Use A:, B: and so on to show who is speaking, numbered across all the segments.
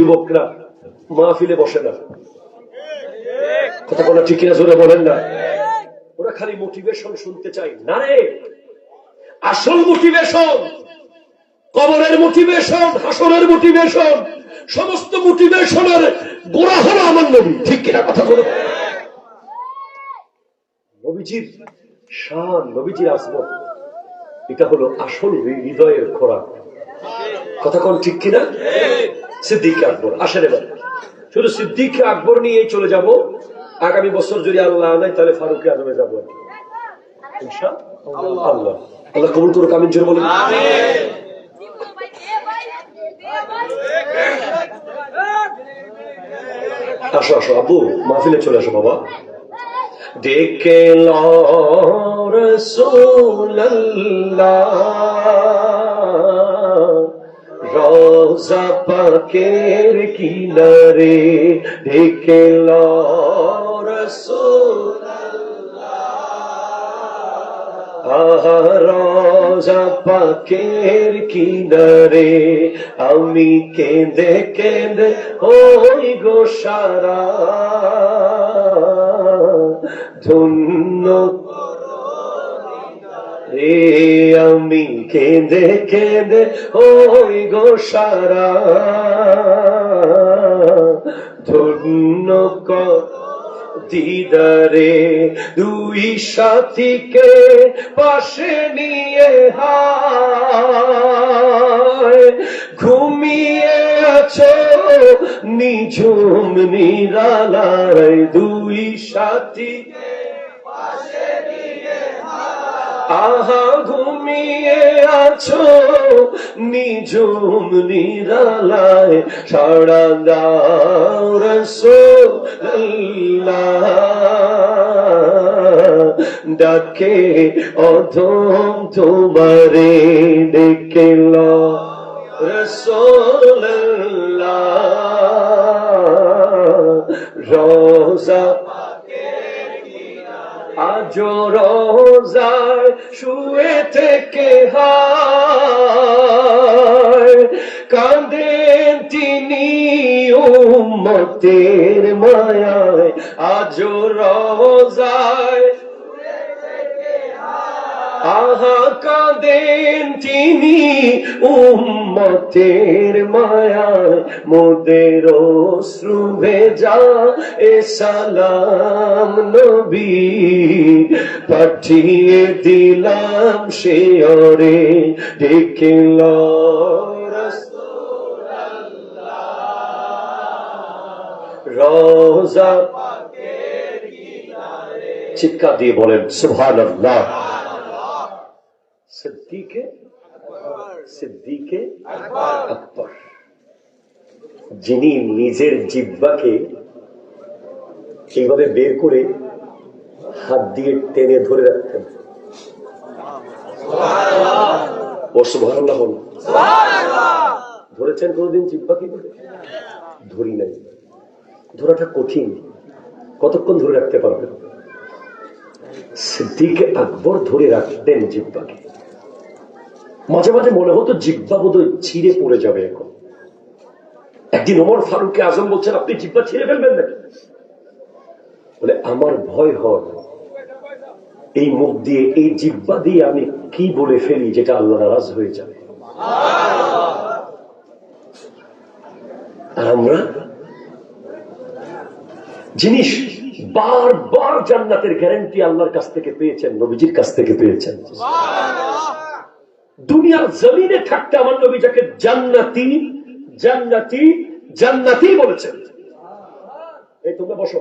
A: যুবকরা মাহফিলে বসে না। কথা বলা ঠিক জোরে বলেন না। ওরা খালি মোটিভেশন শুনতে চাই না রে। আসল মোটিভেশন কবরের মোটিভেশন হাসরের মোটিভেশন সমস্ত মোটিভেশনের গোড়া হলো আমার নবী। ঠিক কিনা কথা বলে। নবীজির শান, নবীজির আসমত এটা হলো আসল হৃদয়ের খোরাক। কথা কোন ঠিক কিনা? সিদ্দিক আকবর, আসেন এবার। শুধু সিদ্দিক আকবর নিয়ে চলে যাব, আগামী বছর যদি আল্লাহ নাই তাহলে ফারুক আজমে যাব। আল্লাহ। আল্লাহ কবুল করুক জোর আসো আসো, আব্বু, মাহফিলে চলে আসো, বাবা। ডেকে রোজা পাকের কিনারে রসুল রোজা পাকের কিনারে আমি কেঁদে কেঁদে ওই গো সারা। ধন্য রে আমি কেঁদে কেঁদে ওই গো সারা। ধন্য দিদারে, দুই সাথীকে পাশে নিয়ে হায়। ঘুমিয়ে আছো নিঝুম নিরালায়, দুই সাথী আহা ঘুমিয়ে আছো নিজুম নিরালায় সাড়া দাও ডাকে অধম তোমারে ডেকে রসোল্লাহ রোজা আজ রোজায় শুয়ে থেকে কাঁদেন তিনি উম্মতের মায়ায় মোদের অশ্রু ভেজা এ সালাম নবী পাঠিয়ে দিলাম সে অরে ডেকে রোজা চিৎকার দিয়ে বলেন সুভান সিদ্দিকে সিদ্দিকে আকবর। যিনি নিজের জিব্বাকে এইভাবে বের করে হাত দিয়ে টেনে ধরে রাখতেন। সুবহানাল্লাহ বলুন। ধরেছেন কোনদিন জিব্বা কি করে ধরি নাই। ধরাটা কঠিন। কতক্ষণ ধরে রাখতে পারবেন? সিদ্দিকে আকবর ধরে রাখতেন জিব্বাকে। মাঝে মাঝে মনে হতো জিব্বা বোধহয় ছিঁড়ে পড়ে যাবে এখন। একদিন ওমর ফারুককে আজম বলছেন, আপনি জিব্বা ছিঁড়ে ফেলবেন নাকি? বলে, আমার ভয় হয়। এই মুখ দিয়ে, এই জিব্বা দিয়ে আমি কি বলে ফেলি যেটা আল্লাহ নারাজ হয়ে যাবে? আমরা জিনিস বারবার জান্নাতের গ্যারান্টি আল্লাহর কাছ থেকে পেয়েছেন, নবীজির কাছ থেকে পেয়েছেন। দুনিয়ার জমিনে থাকতে আমার নবী যাকে জান্নাতি জান্নাতি জান্নাতি বলেছেন। এই তোমরা বসো,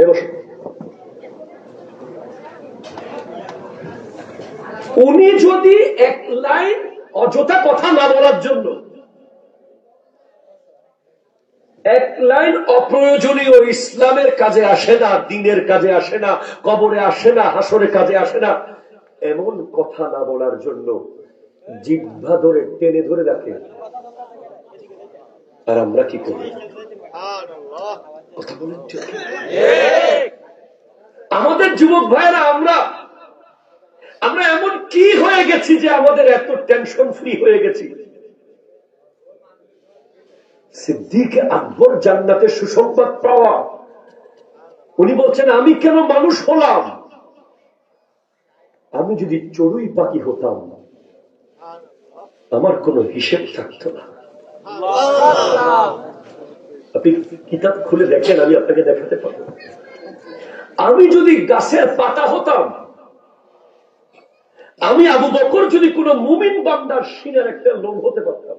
A: এই বসো। উনি যদি এক লাইন অযথা কথা না বলার জন্য এক লাইন অপ্রয়োজনীয় ইসলামের কাজে আসে না, দিনের কাজে আসে না, কবরে আসে না হাসরে কাজে আসে না। এমন কথা না বলার জন্য জিহ্বা ধরে টেনে ধরে রাখে আর আমরা কি করি? কথা আমাদের যুবক ভাইরা আমরা আমরা এমন কি হয়ে গেছি যে আমাদের এত টেনশন ফ্রি হয়ে গেছি? সিদ্দিক আকবর জান্নাতে সুসংবাদ পাওয়া। উনি বলছেন, আমি কেন মানুষ হলাম? আমি যদি চড়ুই পাখি হতাম, আমার কোনো হিসেব থাকতো না। আপনি কিতাব খুলে দেখেন, আমি আপনাকে দেখাতে পারব। আমি যদি গাছের পাতা হতাম, আমি আবু বকর যদি কোন মুমিন বান্দার সিনের একটা লোক হতে পারতাম।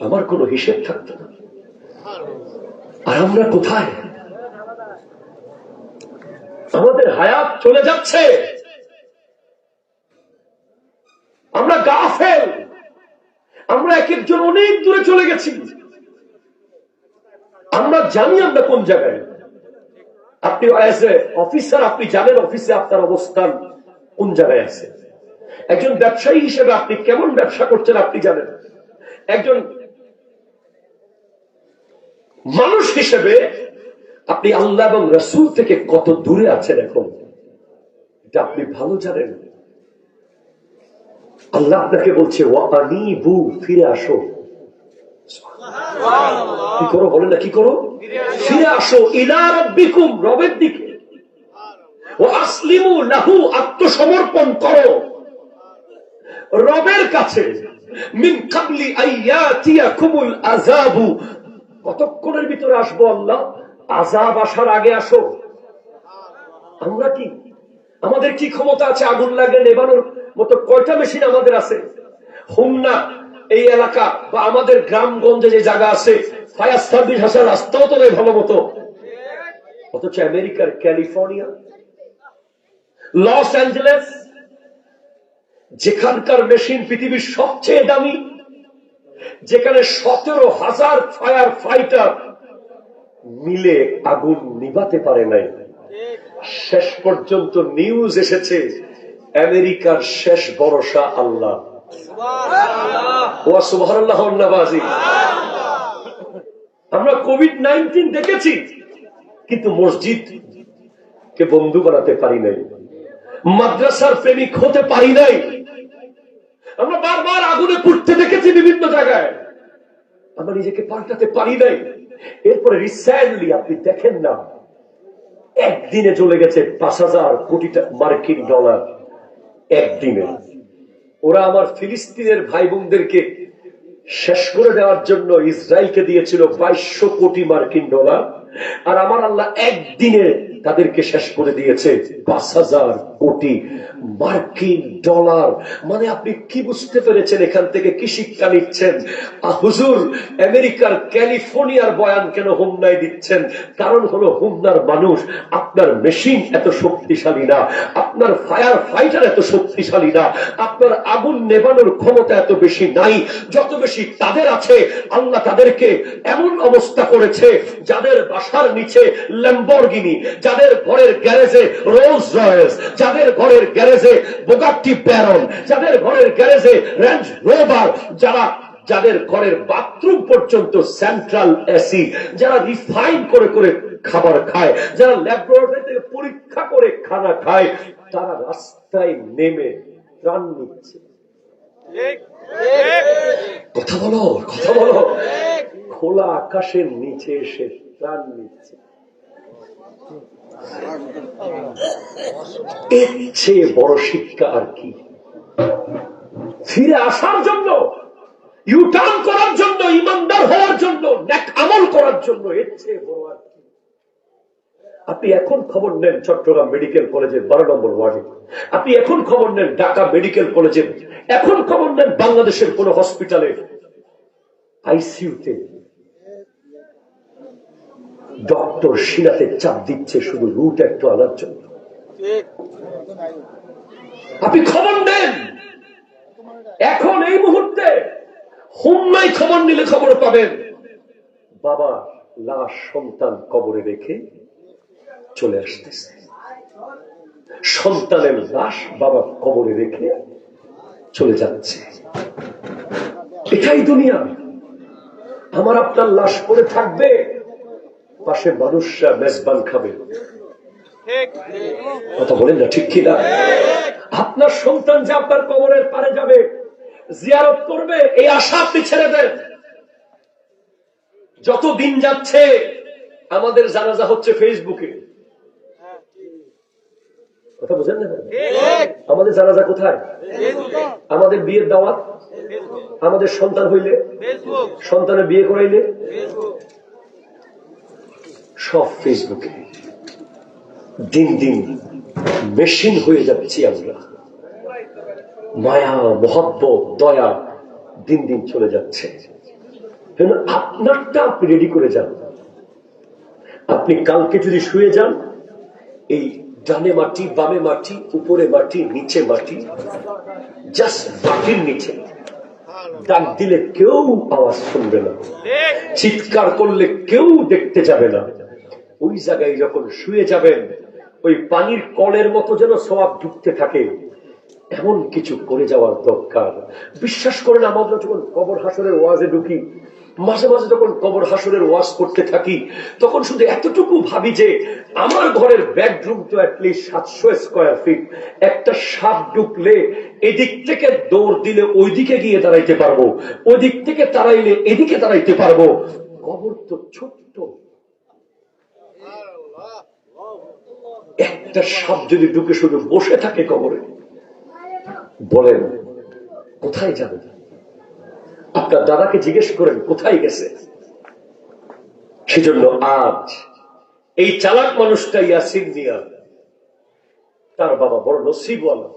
A: আমার কোনো হিসেব থাকতো না। আর আমরা কোথায়? আমাদের হায়াত চলে যাচ্ছে। আমরা গাফেল। আমরা এক একজন অনেক দূরে চলে গেছি। আমরা জানি আমরা কোন জায়গায়। আপনি অফিসার, আপনি জানেন অফিসে আপনার অবস্থান কোন জায়গায় আছে। একজন ব্যবসায়ী হিসেবে আপনি কেমন ব্যবসা করছেন আপনি জানেন। একজন মানুষ হিসেবে আপনি আল্লাহ এবং রসুল থেকে কত দূরে আছেন এখন? এটা আপনি ভালো জানেন। আল্লাহ আপনাকে বলছে ওয়ানি বু ফিরে আসো। কি করো বলে না কি করো? ফিরে আসো ইলা রব্বিকুম রবের দিকে। ও আসলিমু লাহু আত্মসমর্পণ করো। রবের কাছে মিন কাবলি আইয়াতিয়াকুমুল আযাবু কতক্ষণের ভিতরে আসব আল্লাহ? আজাব আসার আগে আসো। আমরা কি? আমাদের কি ক্ষমতা আছে? আগুন লাগে নেবানোর মতো কয়টা মেশিন আমাদের আছে? হুমনা এই এলাকা বা আমাদের গ্রামগঞ্জে যে জায়গা আছে রাস্তাও তো নেই ভালো মতো। অথচ আমেরিকার ক্যালিফোর্নিয়া, লস অ্যাঞ্জেলেস, যেখানকার মেশিন পৃথিবীর সবচেয়ে দামি যেখানে সতেরো হাজার ফায়ার ফাইটার মিলে আগুন নিভাতে পারে নাই। শেষ পর্যন্ত নিউজ এসেছে, আমেরিকার শেষ ভরসা আল্লাহ। আমরা কোভিড নাইন্টিন দেখেছি, কিন্তু মসজিদ কে বন্ধু বানাতে পারি নাই। মাদ্রাসার প্রেমিক হতে পারি নাই। আমরা বারবার আগুনে পুড়তে দেখেছি বিভিন্ন জায়গায়। আমরা নিজেকে পাল্টাতে পারি নাই। এরপরে রিসেন্টলি আপনি দেখেন না, একদিনে চলে গেছে পাঁচ হাজার কোটি মার্কিন ডলার একদিনে। ওরা আমার ফিলিস্তিনের ভাই বোনদেরকে শেষ করে দেওয়ার জন্য ইসরায়েলকে দিয়েছিল বাইশশো কোটি মার্কিন ডলার। আর আমার আল্লাহ একদিনে তাদেরকে শেষ করে দিয়েছে পাঁচ হাজার কোটি মার্কিন ডলার। মানে আপনি কি বুঝতে পেরেছেন এখান থেকে কি শিক্ষা নিচ্ছেন? হুজুর, আমেরিকার ক্যালিফোর্নিয়ার বয়ান কেন হুমনায় দিচ্ছেন? কারণ হলো হুমনার মানুষ আপনার মেশিন এত শক্তিশালী না, আপনার ফায়ার ফাইটার এত শক্তিশালী না, আপনার আগুন নেবানোর ক্ষমতা এত বেশি নাই, যত বেশি তাদের আছে, আল্লাহ তাদেরকে এমন অবস্থা করেছে যাদের বাসার নিচে ল্যাম্বরগিনি যাদের ঘরের গ্যারেজে রোলস রয়েস যাদের ঘরের গ্যারেজে বোগাট্টি ব্যারন যাদের ঘরের গ্যারেজে রেঞ্জ রোভার যারা, যাদের ঘরের বাথরুম পর্যন্ত সেন্ট্রাল এসি যারা রিফাইন করে করে খাবার খায়, যারা ল্যাবরেটরি থেকে পরীক্ষা করে খানা খায়, তারা রাস্তায় নেমে প্রাণ নিচ্ছে। কথা বলো কথা বলো। খোলা আকাশের নিচে এসে প্রাণ নিচ্ছে। এর চেয়ে বড় শিক্ষা আর কি? ফিরে আসার জন্য ইউটার্ন করার জন্য, ইমানদার হওয়ার জন্য আমল করার জন্য এর চেয়ে বড় আর কি? আপনি এখন খবর নেন চট্টগ্রাম মেডিকেল কলেজের বারো নম্বর ওয়ার্ডে। আপনি এখন খবর নেন ঢাকা মেডিকেল কলেজের এখন খবর নেন বাংলাদেশের কোন হসপিটালে। আইসিউতে ডক্টর শিরাতে চাপ দিচ্ছে শুধু রুট একটু আনার জন্য। আপনি খবর নেন এখন এই মুহূর্তে হুম্মাই খবর নিলে খবর পাবেন। বাবা লাশ সন্তান কবরে রেখে চলে আসতেছে। সন্তানের লাশ বাবা কবরে রেখে চলে যাচ্ছে। এটাই দুনিয়া। আমার আপনার লাশ পড়ে থাকবে। পাশে মানুষরা মেজবান খাবে। কথা বলেন না ঠিক কিনা? আপনার সন্তান যে আপনার কবরের পারে যাবে জিয়ারত করবে এই আশা আপনি ছেড়ে দেন। যত দিন যাচ্ছে আমাদের জানাজা হচ্ছে ফেসবুকে। কথা বুঝেন না? আমাদের জানাজা কোথায়? আমাদের বিয়ের দাওয়াত? আমাদের সন্তান হইলে? সন্তানের বিয়ে করাইলে? সব ফেসবুকে দিন দিন মেশিন হয়ে যাচ্ছি আমরা মায়া মহব্বত দয়া দিন দিন চলে যাচ্ছে। আপনারটা আপনি রেডি করে যান। আপনি কালকে যদি শুয়ে যান এই ডানে মাটি বামে মাটি উপরে মাটি নিচে মাটি জাস্ট মাটির নিচে ডাক দিলে কেউ আওয়াজ শুনবে না। চিৎকার করলে কেউ দেখতে যাবে না। ওই জায়গায় যখন শুয়ে যাবেন, ওই পানির কলের মতো যেন সবাব ঢুকতে থাকে, এমন কিছু করে যাওয়ার দরকার। বিশ্বাস করেন, আমরা যখন কবর হাসরের ওয়াজে ঢুকি, মাঝে মাঝে যখন কবর হাসরের ওয়াজ করতে থাকি, তখন শুধু এতটুকু ভাবি যে, আমার ঘরের বেডরুম তো অ্যাটলিস্ট সাতশো স্কোয়ার ফিট একটা সাপ ঢুকলে এদিক থেকে দৌড় দিলে ওইদিকে গিয়ে দাঁড়াইতে পারব ওই দিক থেকে তাড়াইলে এদিকে দাঁড়াইতে পারব। কবর তো ছোট্ট একটা সাপ যদি ঢুকে শুধু বসে থাকে কবরে, বলেন, কোথায় যাবে আপনার দাদাকে জিজ্ঞেস করেন, কোথায় গেছে? সেজন্য আজ এই চালাক মানুষটা ইয়াসিন মিয়া তার বাবা বড় নসিবওয়ালা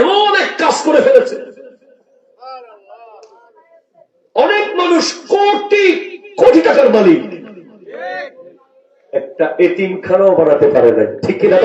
A: এমন এক কাজ করে ফেলেছে। অনেক মানুষ কোটি কোটি টাকার মালিক। একটা এতিমখানাও বানাতে পারে না ঠিক কিনা?